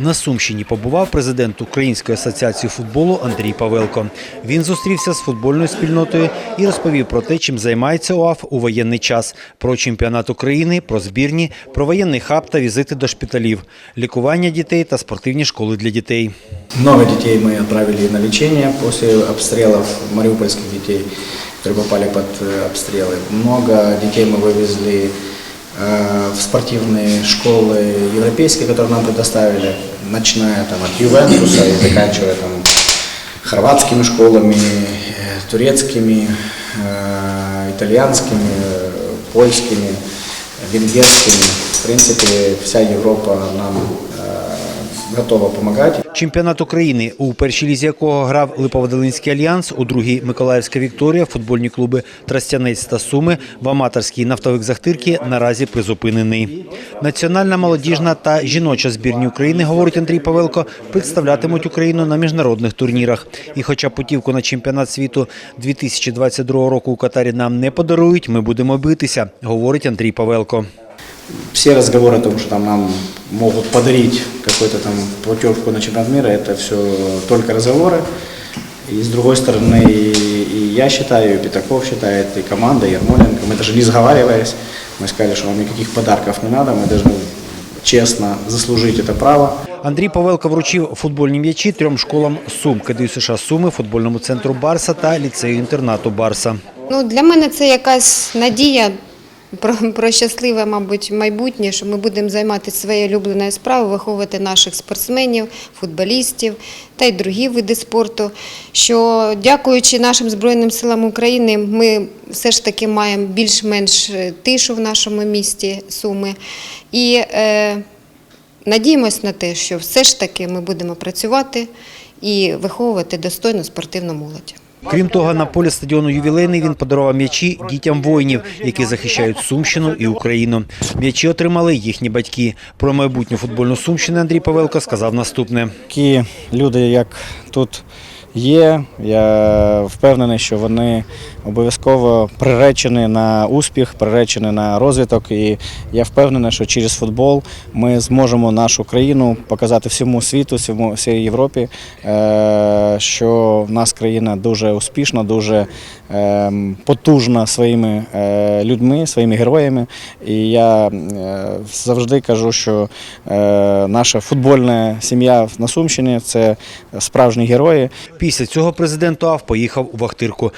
На Сумщині побував президент Української асоціації футболу Андрій Павелко. Він зустрівся з футбольною спільнотою і розповів про те, чим займається УАФ у воєнний час, про чемпіонат України, про збірні, про воєнний хаб та візити до шпиталів, лікування дітей та спортивні школи для дітей. Много детей мы отправили на лечение после обстрелов мариупольских детей, которые попали под э, обстрелы. Много детей мы вывезли э, в спортивные школы европейские, которые нам предоставили, начиная там, от Ювентуса и заканчивая там, хорватскими школами, э, турецкими, э, итальянскими, э, польскими, венгерскими. В принципе, вся Европа нам э, готова помогать. Чемпіонат України, у першій лізі якого грав Липоводолинський альянс, у другій Миколаївська Вікторія, футбольні клуби Тростянець та Суми, в аматорській нафтовик Захтирки наразі призупинений. Національна молодіжна та жіноча збірні України, говорить Андрій Павелко, представлятимуть Україну на міжнародних турнірах. І хоча путівку на чемпіонат світу 2022 року у Катарі нам не подарують, ми будемо битися, говорить Андрій Павелко все разговоры о том, что там нам могут подарить какую-то там путевку на чемпионат мира, это все только разговоры. И с другой стороны, и, и я считаю, и Пятаков считает, и команда, и Ермоленко, мы даже не сговариваясь, мы сказали, что нам никаких подарков не надо, мы должны честно заслужить это право. Андрій Павелко вручив футбольні м'ячі трьом школам Сум, КДЮ США Суми, футбольному центру Барса та ліцею-інтернату Барса. Ну, для мене це якась надія про, про щасливе, мабуть, майбутнє, що ми будемо займатися своєю улюбленою справою, виховувати наших спортсменів, футболістів та й другі види спорту. Що дякуючи нашим Збройним силам України, ми все ж таки маємо більш-менш е, тишу в нашому місті Суми. І е, надіємось на те, що все ж таки ми будемо працювати і виховувати достойну спортивну молодь. Крім того, на полі стадіону ювілейний він подарував м'ячі дітям воїнів, які захищають Сумщину і Україну. М'ячі отримали їхні батьки. Про майбутню футбольну Сумщину Андрій Павелко сказав наступне. Такі люди, як тут є, я впевнений, що вони обов'язково приречені на успіх, приречені на розвиток. І я впевнений, що через футбол ми зможемо нашу країну показати всьому світу, всьому всій Європі, е, що в нас країна дуже успішна, дуже е, потужна своїми е, людьми, своїми героями. І я е, завжди кажу, що наша футбольна сім'я на Сумщині це справжні герої. Після цього президент УАФ поїхав у Вахтирку.